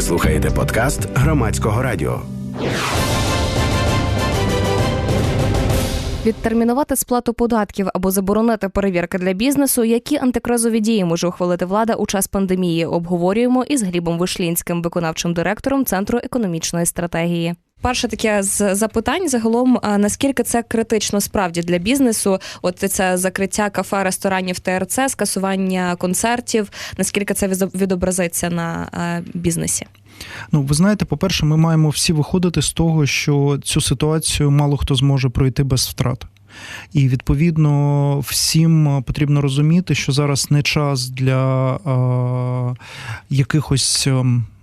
Ви слухаєте подкаст громадського радіо. Відтермінувати сплату податків або заборонити перевірки для бізнесу, які антикризові дії може ухвалити влада у час пандемії. Обговорюємо із Глібом Вишлінським, виконавчим директором Центру економічної стратегії. Перше таке з запитань загалом, наскільки це критично справді для бізнесу? От це закриття кафе, ресторанів ТРЦ, скасування концертів. Наскільки це відобразиться на е, бізнесі? Ну, ви знаєте, по-перше, ми маємо всі виходити з того, що цю ситуацію мало хто зможе пройти без втрат. І відповідно всім потрібно розуміти, що зараз не час для е, якихось.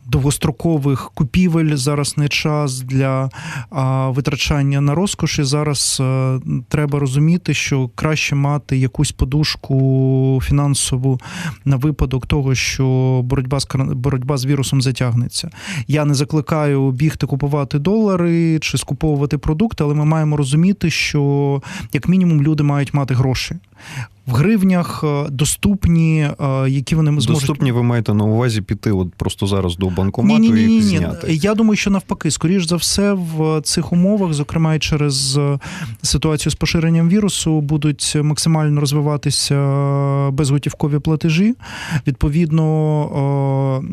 Довгострокових купівель зараз не час для а, витрачання на розкоші. Зараз е, треба розуміти, що краще мати якусь подушку фінансову на випадок того, що боротьба з боротьба з вірусом затягнеться. Я не закликаю бігти купувати долари чи скуповувати продукти, але ми маємо розуміти, що як мінімум люди мають мати гроші. В гривнях е, доступні, е, які вони зможуть Доступні ви маєте на увазі піти от просто зараз до банкомату ні, ні, і ні, їх ні, ні. Я думаю, що навпаки, скоріш за все, в цих умовах, зокрема і через е, ситуацію з поширенням вірусу, будуть максимально розвиватися безготівкові платежі. Відповідно.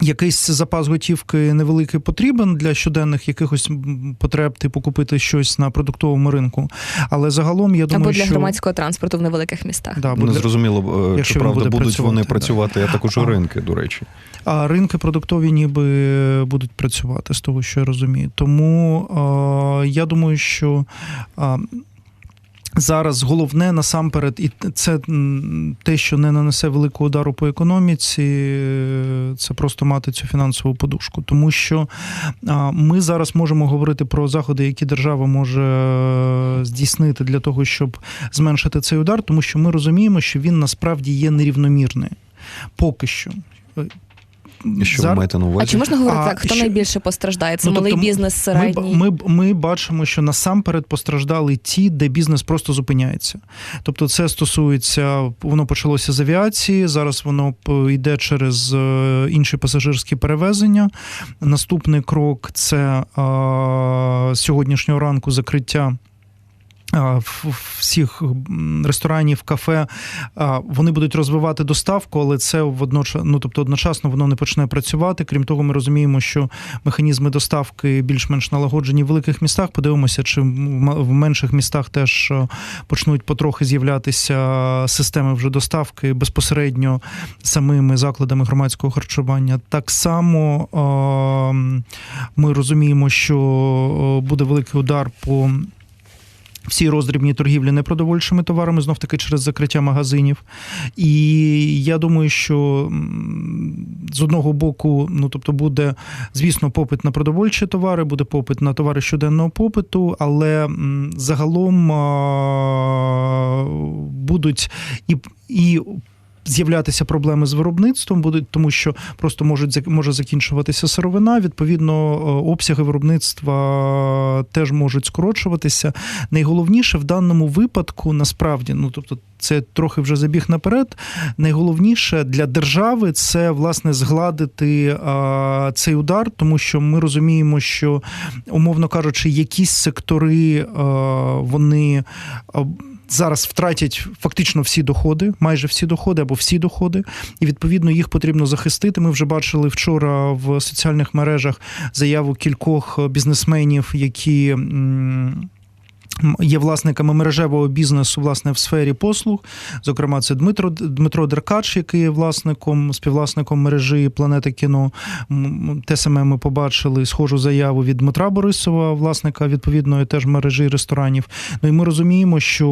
Якийсь запас готівки невеликий потрібен для щоденних якихось потреб, типу купити щось на продуктовому ринку. Але загалом я думаю, або для що громадського транспорту в невеликих містах. да, Не зрозуміло, е, Якщо чи правда буде будуть працювати, вони да. працювати, а також А. ринки, до речі. А ринки продуктові ніби будуть працювати з того, що я розумію. Тому е, я думаю, що. е, Зараз головне насамперед, і це те, що не нанесе великого удару по економіці, е, це просто мати цю фінансову подушку. Тому що ми зараз можемо говорити про заходи, які держава може е, здійснити для того, щоб зменшити цей удар, тому що ми розуміємо, що він насправді є нерівномірний. Поки що. Що ви Зараз- маєте на А чи можна говорити А, так, хто що- найбільше постраждає? Це Ну, малий тобто бізнес, Ми, середній? ми, ми бачимо, що насамперед постраждали ті, де бізнес просто зупиняється. Тобто, це стосується, воно почалося з авіації, зараз воно йде через е, інші пасажирські перевезення. Наступний крок це з сьогоднішнього ранку закриття. Всіх ресторанів, кафе вони будуть розвивати доставку, але це водночас, ну тобто одночасно воно не почне працювати. Крім того, ми розуміємо, що механізми доставки більш-менш налагоджені в великих містах. Подивимося, чи в менших містах теж почнуть потрохи з'являтися системи вже доставки безпосередньо самими закладами громадського харчування. Так само ми розуміємо, що буде великий удар по. Всі роздрібні торгівлі непродовольчими товарами, знов таки через закриття магазинів. І я думаю, що з одного боку, ну тобто, буде, звісно, попит на продовольчі товари, буде попит на товари щоденного попиту, але загалом будуть і. і З'являтися проблеми з виробництвом будуть, тому що просто можуть може закінчуватися сировина. Відповідно, е, обсяги виробництва теж можуть скорочуватися. Найголовніше в даному випадку, насправді, ну тобто, це трохи вже забіг наперед. Найголовніше для держави це власне згладити а, цей удар, тому що ми розуміємо, що умовно кажучи, якісь сектори а, вони. а, Зараз втратять фактично всі доходи, майже всі доходи або всі доходи, і відповідно їх потрібно захистити. Ми вже бачили вчора в соціальних мережах заяву кількох бізнесменів, які. Є власниками мережевого бізнесу власне в сфері послуг. Зокрема, це Дмитро Дмитро Деркач, який є власником, співвласником мережі Планета кіно. Те саме ми побачили схожу заяву від Дмитра Борисова, власника відповідної теж мережі ресторанів. Ну і ми розуміємо, що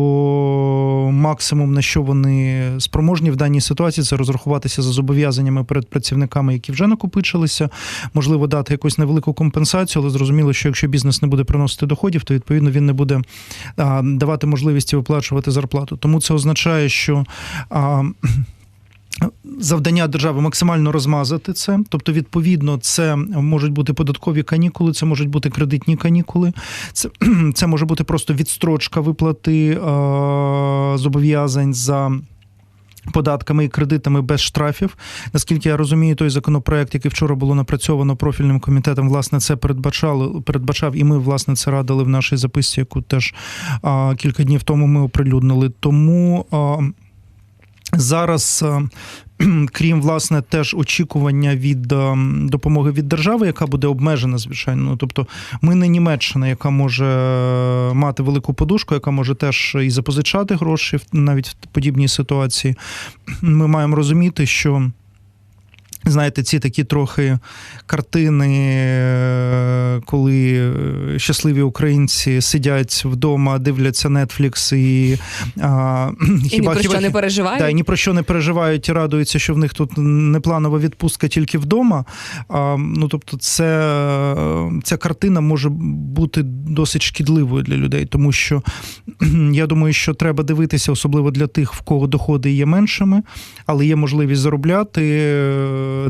максимум на що вони спроможні в даній ситуації, це розрахуватися за зобов'язаннями перед працівниками, які вже накопичилися. Можливо, дати якусь невелику компенсацію, але зрозуміло, що якщо бізнес не буде приносити доходів, то відповідно він не буде давати можливість виплачувати зарплату. Тому це означає, що. Завдання держави максимально розмазати це, тобто, відповідно, це можуть бути податкові канікули, це можуть бути кредитні канікули, це це може бути просто відстрочка виплати е, зобов'язань за Податками і кредитами без штрафів. Наскільки я розумію, той законопроект, який вчора було напрацьовано профільним комітетом, власне, це передбачало передбачав, і ми власне це радили в нашій записці, яку теж а, кілька днів тому ми оприлюднили. Тому а, зараз. Крім власне теж очікування від допомоги від держави, яка буде обмежена, звичайно. Ну, тобто, ми не Німеччина, яка може мати велику подушку, яка може теж і запозичати гроші навіть в подібній ситуації. Ми маємо розуміти, що. Знаєте, ці такі трохи картини, е, коли е, щасливі українці сидять вдома, дивляться Netflix і а, і хіба ні про хіба, що не переживають. Да, і ні про що не переживають і радуються, що в них тут непланова відпустка тільки вдома. А, Ну тобто, це ця картина може бути досить шкідливою для людей, тому що я думаю, що треба дивитися, особливо для тих, в кого доходи є меншими, але є можливість заробляти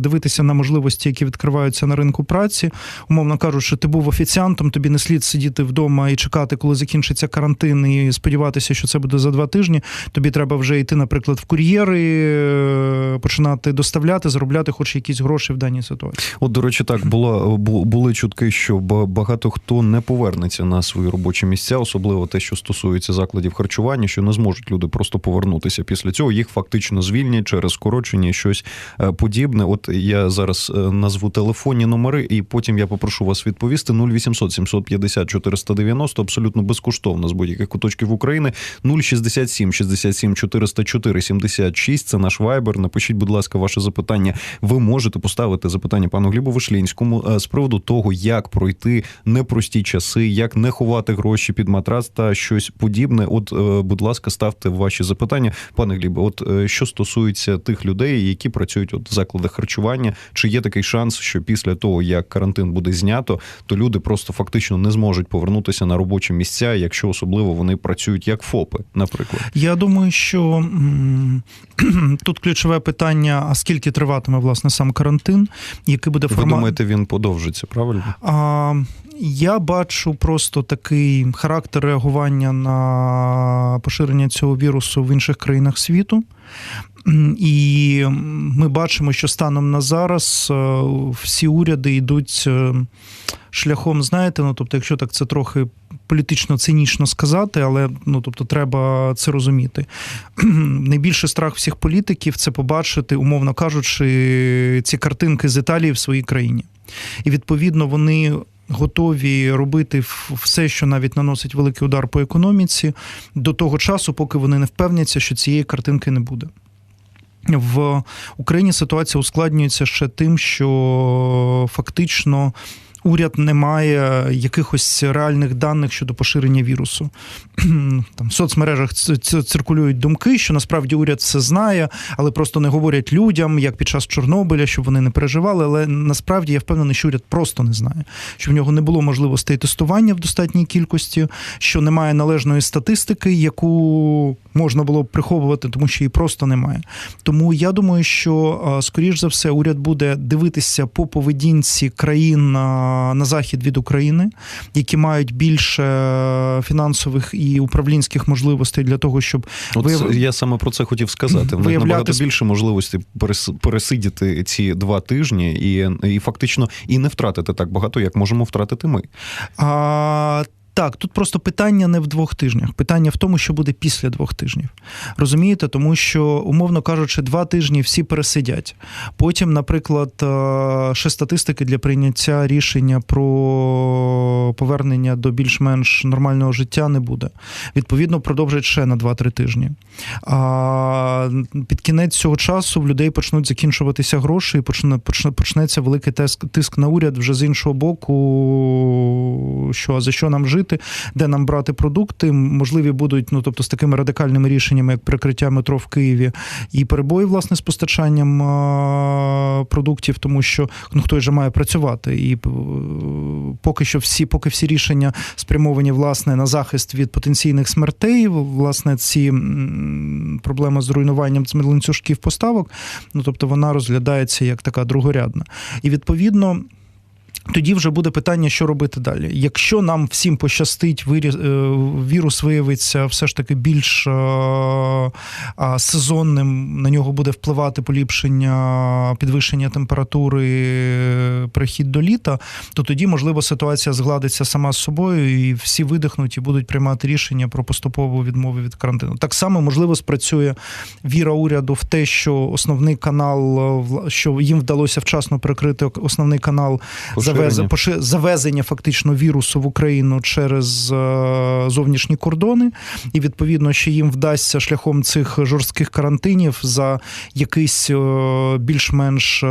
дивитися на можливості, які відкриваються на ринку праці. Умовно кажучи, ти був офіціантом, тобі не слід сидіти вдома і чекати, коли закінчиться карантин, і сподіватися, що це буде за два тижні. Тобі треба вже йти, наприклад, в кур'єри, е, починати доставляти, заробляти хоч якісь гроші в даній ситуації. От, до речі, так було були чутки, що багато хто не повернеться на свої робочі місця, особливо те, що стосується закладів харчування, що не зможуть люди просто повернутися після цього. Їх фактично звільнять через скорочення щось е, подібне. От я зараз е, назву телефонні номери, і потім я попрошу вас відповісти 0800 750 490, абсолютно безкоштовно з будь-яких куточків України. 067 67 404 76, Це наш вайбер. Напишіть, будь ласка, ваше запитання. Ви можете поставити запитання пану Глібу Вишлінському е, з приводу того, як пройти непрості часи, як не ховати гроші під матрац та щось подібне. От, е, будь ласка, ставте ваші запитання, пане Глібе. От що стосується тих людей, які працюють от в закладах харчування. Чи є такий шанс, що після того як карантин буде знято, то люди просто фактично не зможуть повернутися на робочі місця, якщо особливо вони працюють як ФОПи, наприклад? Я думаю, що тут ключове питання: а скільки триватиме власне сам карантин, який буде формат... Ви думаєте, він подовжиться, правильно? А... Я бачу просто такий характер реагування на поширення цього вірусу в інших країнах світу. І ми бачимо, що станом на зараз е, всі уряди йдуть е, шляхом, знаєте, ну тобто, якщо так це трохи політично цинічно сказати, але ну тобто треба це розуміти. Найбільший страх всіх політиків це побачити, умовно кажучи, ці картинки з Італії в своїй країні. І відповідно вони. Готові робити все, що навіть наносить великий удар по економіці, до того часу, поки вони не впевняться, що цієї картинки не буде. В Україні ситуація ускладнюється ще тим, що фактично уряд не має якихось реальних даних щодо поширення вірусу. Там в соцмережах циркулюють думки, що насправді уряд все знає, але просто не говорять людям, як під час Чорнобиля, щоб вони не переживали. Але насправді я впевнений, що уряд просто не знає, що в нього не було можливостей тестування в достатній кількості, що немає належної статистики, яку можна було б приховувати, тому що її просто немає. Тому я думаю, що скоріш за все уряд буде дивитися по поведінці країн на захід від України, які мають більше фінансових і управлінських можливостей для того, щоб От вияв... я саме про це хотів сказати. В них набагато більше можливості пересидіти ці два тижні і і фактично і не втратити так багато, як можемо втратити ми. А так, тут просто питання не в двох тижнях. Питання в тому, що буде після двох тижнів. Розумієте, тому що, умовно кажучи, два тижні всі пересидять. Потім, наприклад, е, ще статистики для прийняття рішення про повернення до більш-менш нормального життя не буде. Відповідно, продовжать ще на 2-3 тижні. А під кінець цього часу в людей почнуть закінчуватися гроші, і почне, почне, почнеться великий тиск, тиск на уряд вже з іншого боку, що за що нам жити жити, де нам брати продукти. Можливі будуть, ну тобто з такими радикальними рішеннями, як прикриття метро в Києві, і перебої власне з постачанням продуктів, тому що ну хтось же має працювати, і е, поки що всі, поки всі рішення спрямовані власне на захист від потенційних смертей, власне, ці проблеми з руйнуванням ланцюжків поставок, ну тобто вона розглядається як така другорядна, і відповідно. Тоді вже буде питання, що робити далі. Якщо нам всім пощастить, е, вірус виявиться все ж таки більш е, сезонним, на нього буде впливати поліпшення, підвищення температури, перехід до літа, то тоді, можливо, ситуація згладиться сама з собою, і всі видихнуть і будуть приймати рішення про поступову відмову від карантину. Так само, можливо, спрацює віра уряду в те, що основний канал, е, що їм вдалося вчасно прикрити основний канал Поширення. Завез, завезення фактично вірусу в Україну через е, зовнішні кордони, і відповідно, що їм вдасться шляхом цих жорстких карантинів за якийсь е, більш-менш.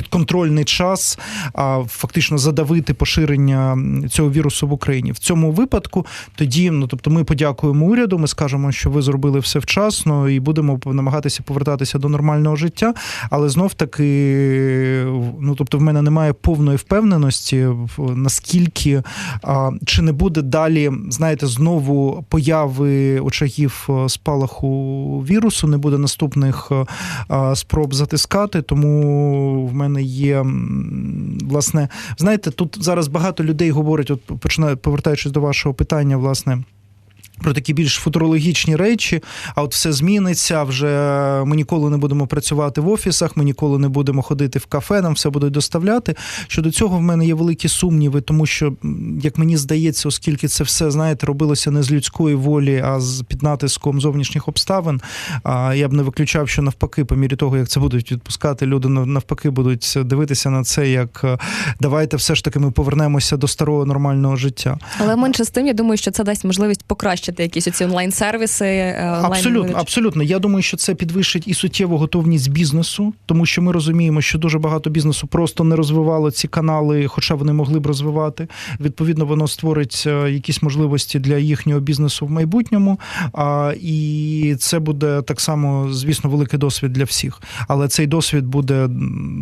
Е, Підконтрольний час, а фактично задавити поширення цього вірусу в Україні. В цьому випадку тоді, ну тобто, ми подякуємо уряду. Ми скажемо, що ви зробили все вчасно, і будемо намагатися повертатися до нормального життя. Але знов таки, ну тобто, в мене немає повної впевненості, наскільки а, чи не буде далі, знаєте, знову появи очагів е, спалаху вірусу, не буде наступних е, а, спроб затискати. Тому в мене є власне, знаєте, тут зараз багато людей говорять, от починаю повертаючись до вашого питання, власне. Про такі більш футурологічні речі, а от все зміниться. Вже ми ніколи не будемо працювати в офісах, ми ніколи не будемо ходити в кафе, нам все будуть доставляти. Щодо цього в мене є великі сумніви, тому що, як мені здається, оскільки це все знаєте, робилося не з людської волі, а з під натиском зовнішніх обставин. А я б не виключав, що навпаки, по мірі того, як це будуть відпускати, люди навпаки будуть дивитися на це, як е, давайте все ж таки ми повернемося до старого нормального життя. Але менше з тим, я думаю, що це дасть можливість покращити якісь оці онлайн-сервіси. е, онлайн Абсолютно, абсолютно. Я думаю, що це підвищить і суттєву готовність бізнесу, тому що ми розуміємо, що дуже багато бізнесу просто не розвивало ці канали, хоча вони могли б розвивати. Відповідно, воно створить е, якісь можливості для їхнього бізнесу в майбутньому. І це буде так само, звісно, великий досвід для всіх. Але цей досвід буде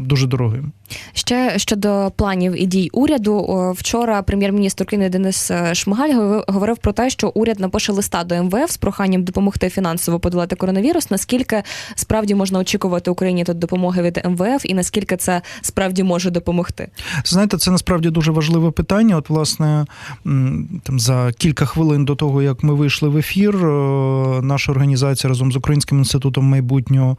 дуже дорогим. Ще щодо планів і дій уряду, вчора прем'єр-міністр України Денис е, Шмигаль говорив- про те, що уряд напише листа до МВФ з проханням допомогти фінансово подолати коронавірус. Наскільки справді можна очікувати Україні тут допомоги від МВФ, і наскільки це справді може допомогти? Знаєте, це насправді дуже важливе питання. От, власне, там за кілька хвилин до того, як ми вийшли в ефір, е, наша організація разом з Українським інститутом майбутнього,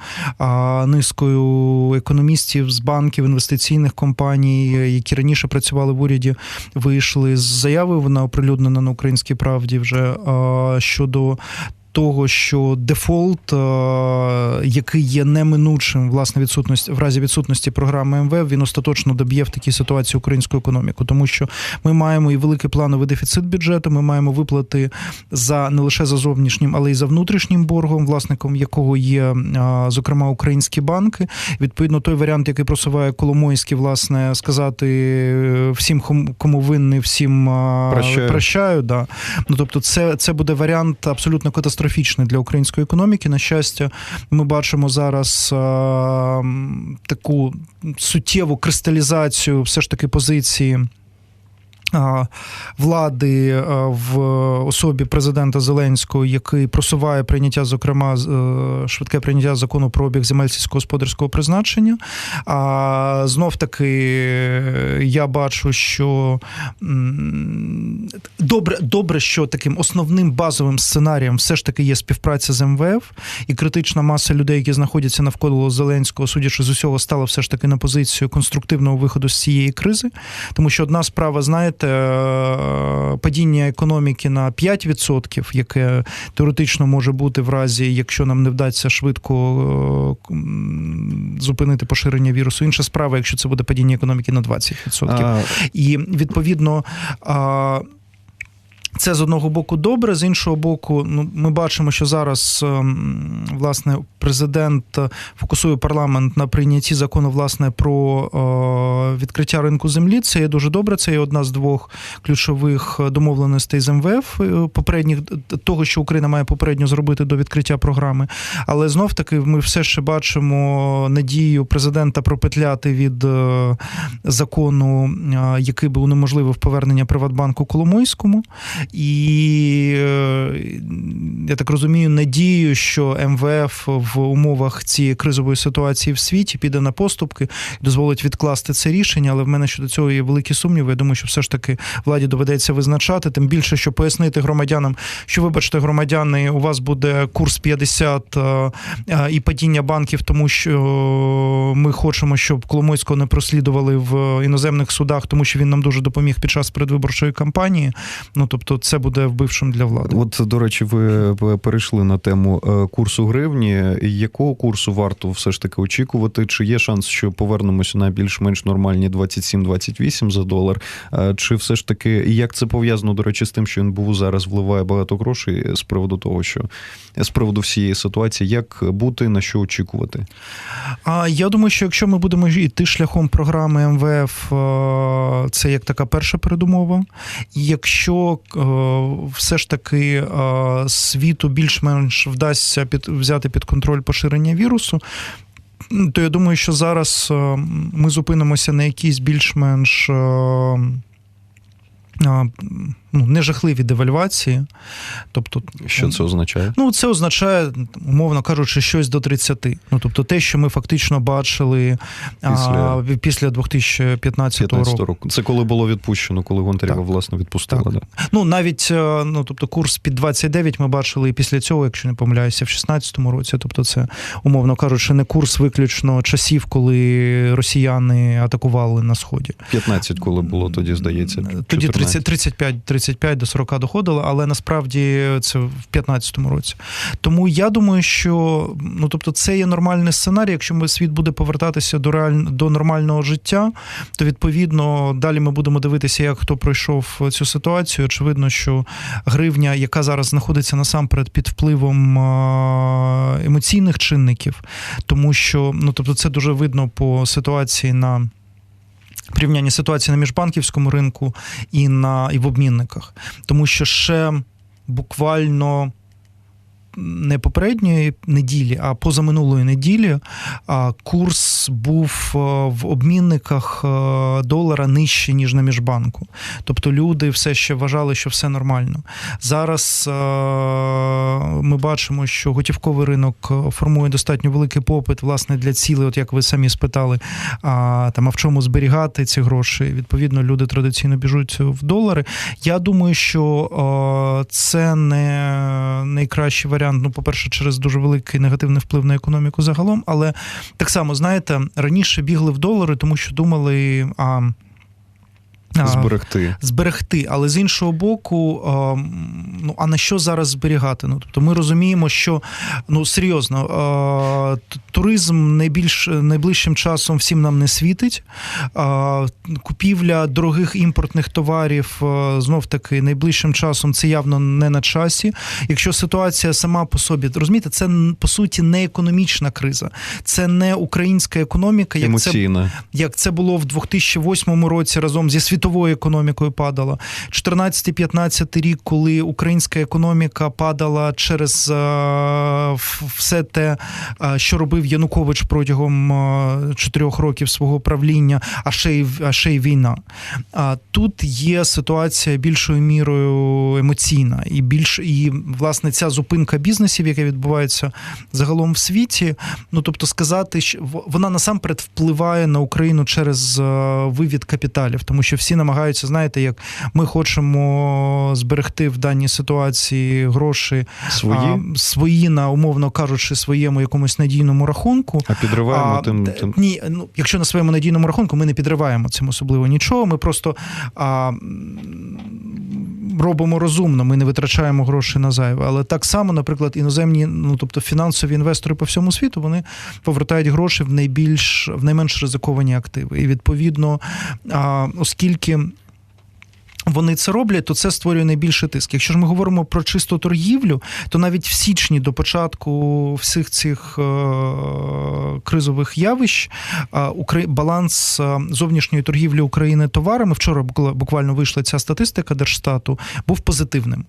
низкою економістів з банків, інвестиційних компаній, е, які раніше працювали в уряді, вийшли з заявою. Вона оприлюднена на українській правді вже а, щодо. Того, що дефолт, е, який є неминучим власне відсутності в разі відсутності програми МВФ, він остаточно доб'є в такій ситуації українську економіку, тому що ми маємо і великий плановий дефіцит бюджету. Ми маємо виплати за не лише за зовнішнім, але й за внутрішнім боргом, власником якого є е, зокрема українські банки. Відповідно, той варіант, який просуває Коломойський, власне, сказати е, всім, кому- винний, всім Прощаю. прощаю. Да. Ну тобто, це, це буде варіант абсолютно катастрофічний для української економіки. На щастя, ми бачимо зараз таку суттєву кристалізацію все ж таки позиції. Влади в особі президента Зеленського, який просуває прийняття, зокрема, е, швидке прийняття закону про обіг земель сільськогосподарського призначення. А знов таки е, я бачу, що добре, добре, що таким основним базовим сценарієм все ж таки є співпраця з МВФ, і критична маса людей, які знаходяться навколо Зеленського, судячи з усього, стала все ж таки на позицію конструктивного виходу з цієї кризи. Тому що одна справа, знаєте, е, падіння економіки на 5%, яке теоретично може бути в разі, якщо нам не вдасться швидко е, зупинити поширення вірусу. Інша справа, якщо це буде падіння економіки на 20%. А, І відповідно. Це з одного боку добре, з іншого боку, ну ми бачимо, що зараз ем, власне президент е, фокусує парламент на прийнятті закону власне про е, відкриття ринку землі. Це є дуже добре. Це є одна з двох ключових домовленостей з МВФ е, попередніх того, що Україна має попередньо зробити до відкриття програми. Але знов таки ми все ще бачимо надію президента пропетляти від е, закону, е, який би унеможливив повернення Приватбанку Коломойському. І е, я так розумію, надію, що МВФ в умовах цієї кризової ситуації в світі піде на поступки і дозволить відкласти це рішення. Але в мене щодо цього є великі сумніви. Я думаю, що все ж таки владі доведеться визначати. Тим більше, що пояснити громадянам, що вибачте, громадяни, у вас буде курс 50 е, е, і падіння банків, тому що ми хочемо, щоб Коломойського не прослідували в іноземних судах, тому що він нам дуже допоміг під час передвиборчої кампанії. Ну тобто, це буде вбившим для влади. От, до речі, ви перейшли на тему е, курсу гривні. Якого курсу варто все ж таки очікувати? Чи є шанс, що повернемося на більш-менш нормальні 27-28 за долар? Е, Чи все ж таки, як це пов'язано, до речі, з тим, що НБУ зараз вливає багато грошей з приводу того, що з приводу всієї ситуації, як бути, на що очікувати? А я думаю, що якщо ми будемо йти шляхом програми МВФ, е, це як така перша передумова. Якщо все ж таки е, світу більш-менш вдасться під взяти під контроль поширення вірусу. То я думаю, що зараз ми зупинимося на якійсь більш-менш ну, нежахливі девальвації. Тобто, Що це означає? Ну, це означає, умовно кажучи, щось до 30. Ну, тобто, те, що ми фактично бачили після, а, після 2015 року. року. Це коли було відпущено, коли Гонтарєва, власне, відпустила. Так. Да? Ну, навіть е, ну, тобто, курс під 29 ми бачили і після цього, якщо не помиляюся, в 2016 році. Тобто, це, умовно кажучи, не курс виключно часів, коли росіяни атакували на Сході. 15, коли було тоді, здається. 14. Тоді 30, 35 35 до 40 доходило, але насправді це в 15-му році. Тому я думаю, що ну тобто це є нормальний сценарій. Якщо ми світ буде повертатися до реаль... до нормального життя, то відповідно далі ми будемо дивитися, як хто пройшов цю ситуацію. Очевидно, що гривня, яка зараз знаходиться насамперед під впливом емоційних чинників, тому що ну тобто це дуже видно по ситуації на порівняння ситуації на міжбанківському ринку і на і в обмінниках, тому що ще буквально не попередньої неділі, а позаминулої неділі курс був е, в обмінниках е, долара нижче, ніж на міжбанку. Тобто люди все ще вважали, що все нормально. Зараз е, ми бачимо, що готівковий ринок формує достатньо великий попит, власне, для цілей, от як ви самі спитали, там а в чому зберігати ці гроші. Відповідно, люди традиційно біжуть в долари. Я думаю, що це не найкращий варіант варіант. Ну, по-перше, через дуже великий негативний вплив на економіку загалом. Але так само, знаєте, раніше бігли в долари, тому що думали. а Зберегти. Зберегти, але з іншого боку, ну а на що зараз зберігати? Ну тобто ми розуміємо, що ну серйозно, туризм найбільш найближчим часом всім нам не світить. Купівля дорогих імпортних товарів знов таки найближчим часом це явно не на часі. Якщо ситуація сама по собі розумієте, це по суті не економічна криза, це не українська економіка, як Емоційна. це як це було в 2008 році разом зі світовою світовою економікою падала. 14-15 рік, коли українська економіка падала через е, все те, е, що робив Янукович протягом е, чотирьох років свого правління, а ще й а ще й війна. А тут є ситуація більшою мірою емоційна, і більш і власне ця зупинка бізнесів, яка відбувається загалом в світі. Ну тобто сказати, що вона насамперед впливає на Україну через вивід капіталів, тому що всі намагаються, знаєте, як ми хочемо зберегти в даній ситуації гроші свої а, свої на умовно кажучи, своєму якомусь надійному рахунку. А підриваємо а, тим, тим. Ні, ну якщо на своєму надійному рахунку, ми не підриваємо цим особливо нічого. Ми просто а, робимо розумно, ми не витрачаємо гроші на зайве. Але так само, наприклад, іноземні, ну тобто фінансові інвестори по всьому світу, вони повертають гроші в найбільш в найменш ризиковані активи. І відповідно, а, оскільки. Вони це роблять, то це створює найбільший тиск. Якщо ж ми говоримо про чисту торгівлю, то навіть в січні до початку всіх цих е- кризових явищ е- баланс е- зовнішньої торгівлі України товарами вчора буквально вийшла ця статистика Держстату, був позитивним.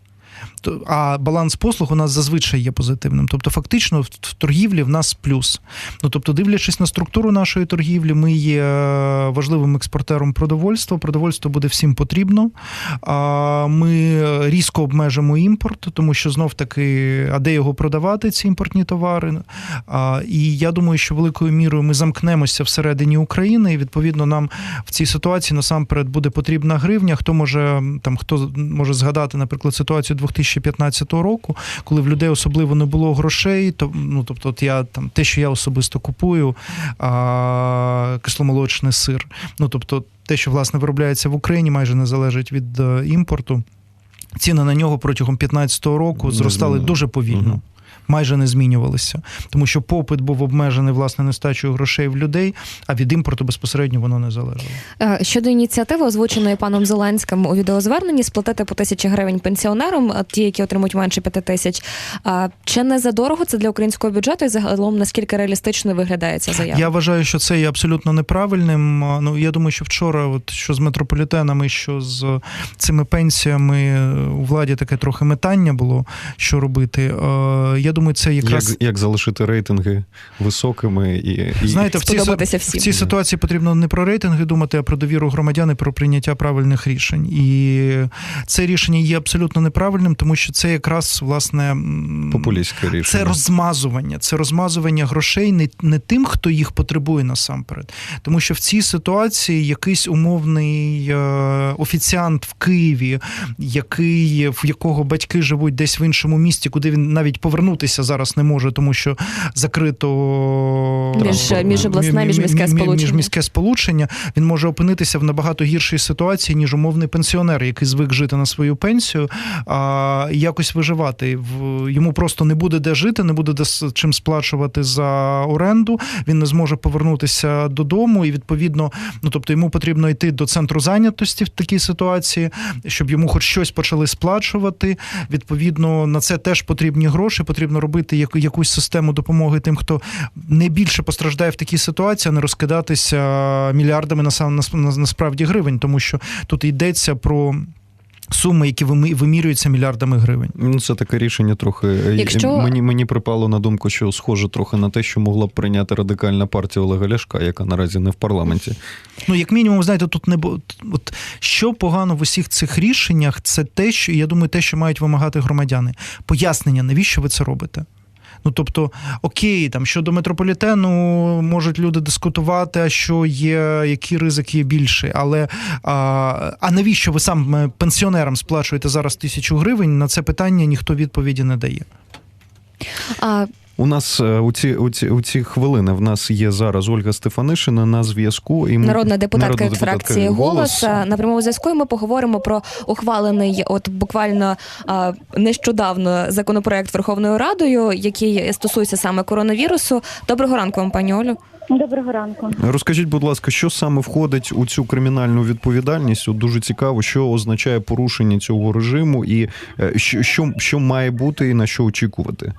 А баланс послуг у нас зазвичай є позитивним. Тобто, фактично, в торгівлі в нас плюс. Ну тобто, дивлячись на структуру нашої торгівлі, ми є е, важливим експортером продовольства. Продовольство буде всім потрібно. Ми різко обмежимо імпорт, тому що знов таки, а де його продавати, ці імпортні товари. І я думаю, що великою мірою ми замкнемося всередині України, і відповідно нам в цій ситуації насамперед буде потрібна гривня. Хто може там хто може згадати, наприклад, ситуацію 2015 року, коли в людей особливо не було грошей, то ну тобто, от я там те, що я особисто купую, а, кисломолочний сир. Ну тобто, те, що власне виробляється в Україні, майже не залежить від е, імпорту. Ціни на нього протягом 2015 року зростали дуже повільно. Майже не змінювалися, тому що попит був обмежений власне нестачею грошей в людей, а від імпорту безпосередньо воно не залежало. Е, Щодо ініціативи, озвученої паном Зеленським у відеозверненні, сплатити по тисячі гривень пенсіонерам, ті, які отримують менше п'яти тисяч. А Чи не задорого це для українського бюджету? І загалом наскільки реалістично виглядає ця заява? Я вважаю, що це є абсолютно неправильним. Ну я думаю, що вчора, от що з метрополітенами, що з цими пенсіями е, у владі таке трохи метання було, що робити. Е, Я думаю, це якраз Як, як залишити рейтинги високими і, і в цій, Сподобатися в всім. цій ситуації потрібно не про рейтинги думати, а про довіру громадян і про прийняття правильних рішень. І це рішення є абсолютно неправильним, тому що це якраз власне популістське рішення. це розмазування, це розмазування грошей не, не тим, хто їх потребує насамперед. Тому що в цій ситуації якийсь умовний е, офіціант в Києві, який, в якого батьки живуть десь в іншому місті, куди він навіть повернутися зараз не може, тому що закрито Між- міжобласне, мі- мі- міжміське мі- сполучення. міжміське сполучення, він може опинитися в набагато гіршій ситуації, ніж умовний пенсіонер, який звик жити на свою пенсію, а якось виживати. Йому просто не буде де жити, не буде де чим сплачувати за оренду. Він не зможе повернутися додому, і відповідно, ну тобто йому потрібно йти до центру зайнятості в такій ситуації, щоб йому хоч щось почали сплачувати. Відповідно, на це теж потрібні гроші. Потрібно робити яку- якусь систему допомоги тим, хто найбільше постраждає в такій ситуації, а не розкидатися мільярдами на- насправді гривень, тому що тут йдеться про. Суми, які вимі- вимірюються мільярдами гривень. Ну, це таке рішення трохи. е, Якщо- Мені, мені припало на думку, що схоже трохи на те, що могла б прийняти радикальна партія Олега Ляшка, яка наразі не в парламенті. Ну, як мінімум, знаєте, тут не от що погано в усіх цих рішеннях, це те, що я думаю, те, що мають вимагати громадяни. Пояснення, навіщо ви це робите? Ну, тобто, окей, там щодо метрополітену можуть люди дискутувати, а що є, які ризики є більші. Але а, а навіщо ви сам е, пенсіонерам сплачуєте зараз тисячу гривень? На це питання ніхто відповіді не дає. А У нас е, у ці, у ці, у ці хвилини в нас є зараз Ольга Стефанишина на зв'язку. І ми- народна депутатка народна від фракції голос е, на прямому зв'язку. і Ми поговоримо про ухвалений, от буквально а, нещодавно законопроект Верховною Радою, який стосується саме коронавірусу. Доброго ранку, вам, пані Олю. Доброго ранку. Розкажіть, будь ласка, що саме входить у цю кримінальну відповідальність? От дуже цікаво, що означає порушення цього режиму, і е, що, що, що має бути і на що очікувати.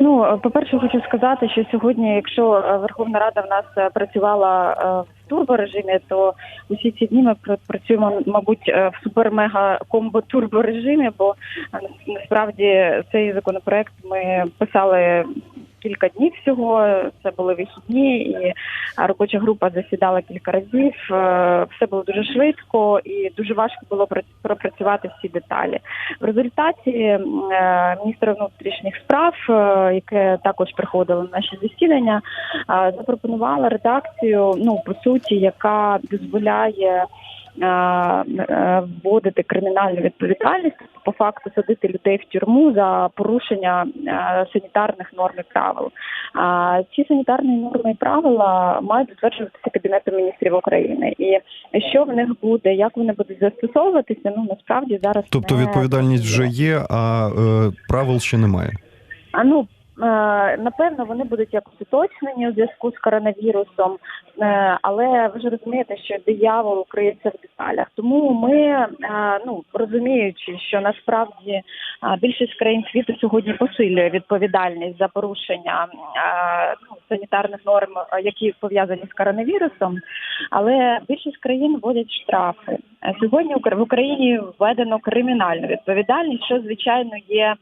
Ну, по-перше, хочу сказати, що сьогодні, якщо е, Верховна Рада в нас е, працювала е, в турборежимі, то усі ці дні ми пр- працюємо, мабуть, е, в супер-мега-комбо турборежимі, бо е, насправді цей законопроект ми писали. Кілька днів всього це були вихідні, і робоча група засідала кілька разів. Е, Все було дуже швидко і дуже важко було пра- пропрацювати всі деталі. В результаті е, внутрішніх справ, е, яке також приходило на наші засідання, запропонувала редакцію, ну по суті, яка дозволяє. Е, е, Вводити кримінальну відповідальність, по факту садити людей в тюрму за порушення е, санітарних норм і правил. Ці санітарні норми і правила мають затверджуватися кабінетом міністрів України. І що в них буде, як вони будуть застосовуватися? Ну насправді зараз Тобто відповідальність вже є, а правил ще немає. А ну напевно вони будуть якось уточнені у зв'язку з коронавірусом, е, але ви ж розумієте, що диявол криється в деталях. Тому ми е, ну розуміючи, що насправді е, більшість країн світу сьогодні посилює відповідальність за порушення е, ну, санітарних норм, е, які пов'язані з коронавірусом, але більшість країн вводять штрафи. Е, Сьогодні в Україні введено кримінальну відповідальність, що звичайно є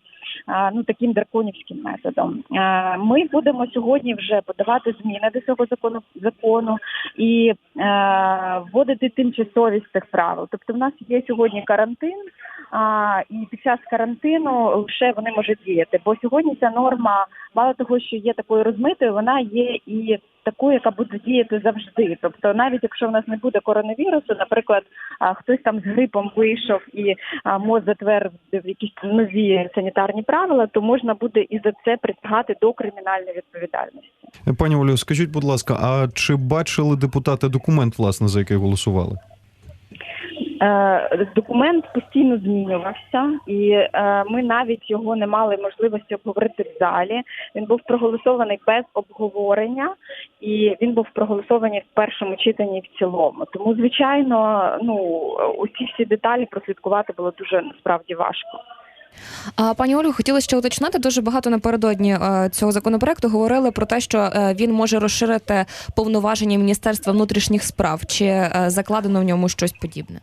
ну таким драконівським методом. Ми будемо сьогодні вже подавати зміни до цього закону закону і вводити тимчасовість цих правил. Тобто, в нас є сьогодні карантин, а, і під час карантину лише вони можуть діяти. Бо сьогодні ця норма, мало того, що є такою розмитою, вона є і такою, яка буде діяти завжди. Тобто, навіть якщо в нас не буде коронавірусу, наприклад, а, хтось там з грипом вийшов і а, МОЗ затвердив якісь нові санітарні правила, то можна буде і за це притягати до кримінальної відповідальності. Пані Олю, скажіть, будь ласка, а чи бачили депутати документ, власне, за який голосували? Е, Документ постійно змінювався, і е, ми навіть його не мали можливості обговорити в залі. Він був проголосований без обговорення, і він був проголосований в першому читанні в цілому. Тому, звичайно, ну усі всі деталі прослідкувати було дуже насправді важко. А пані Олю, хотіла ще уточнити дуже багато напередодні е, цього законопроекту говорили про те, що він може розширити повноваження Міністерства внутрішніх справ. Чи закладено в ньому щось подібне?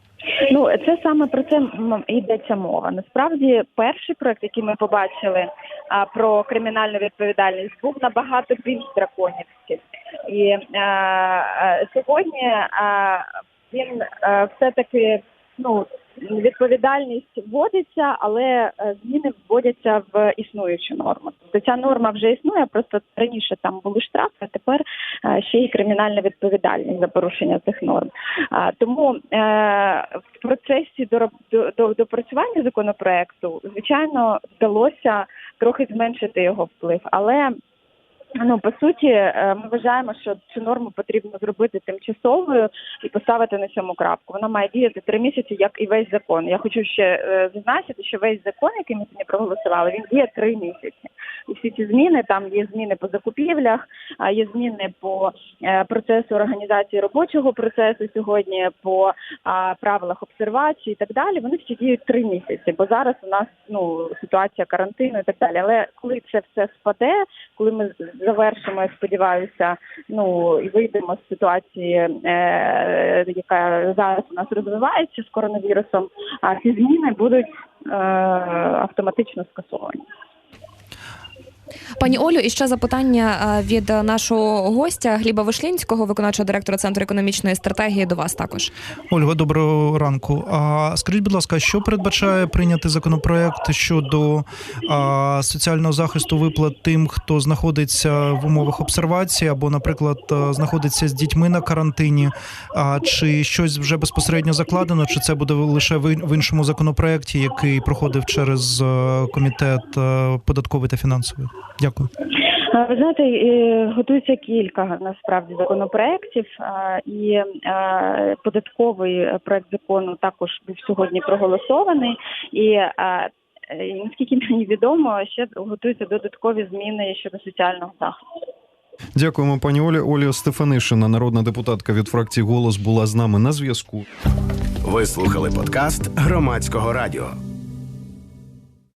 Ну це саме про це йдеться мова. Насправді, перший проект, який ми побачили про кримінальну відповідальність, був набагато більш драконівський. І а, е, сьогодні а, він е, все таки ну. Відповідальність вводиться, але е, зміни вводяться в існуючу норму. Тобто ця норма вже існує, просто раніше там були штрафи, а тепер е, ще й кримінальна відповідальність за порушення цих норм. Тому е, в процесі до- до- допрацювання законопроекту, звичайно, вдалося трохи зменшити його вплив, але Ну по суті, е, ми вважаємо, що цю норму потрібно зробити тимчасовою і поставити на цьому крапку. Вона має діяти три місяці, як і весь закон. Я хочу ще е, зазначити, що весь закон, який ми сьогодні проголосували, він діє три місяці. І всі ці зміни там є зміни по закупівлях, а є зміни по е, процесу організації робочого процесу сьогодні, по правилах обсервації і так далі. Вони всі діють три місяці, бо зараз у нас ну ситуація карантину і так далі. Але коли це все спаде, коли ми завершимо, я сподіваюся, ну і вийдемо з ситуації, е, яка зараз у нас розвивається з коронавірусом, а ці зміни будуть е, автоматично скасовані. Пані Олю, і ще запитання е, від нашого гостя Гліба Вишлінського, виконавчого директора центру економічної стратегії, до вас також. Ольга, доброго ранку. А скажіть, будь ласка, що передбачає прийняти законопроект щодо а, соціального захисту виплат тим, хто знаходиться в умовах обсервації, або, наприклад, знаходиться з дітьми на карантині? А чи щось вже безпосередньо закладено, чи це буде лише в іншому законопроекті, який проходив через е, комітет е, податковий та фінансовий? Дякую. Ви знаєте, е, готується кілька насправді законопроєктів, е, і е, податковий проект закону також був сьогодні проголосований. І е, наскільки мені відомо, ще готуються додаткові зміни щодо соціального захисту. Дякуємо, пані Олі. Оля Стефанишина, народна депутатка від фракції Голос, була з нами на зв'язку. Ви слухали подкаст громадського радіо.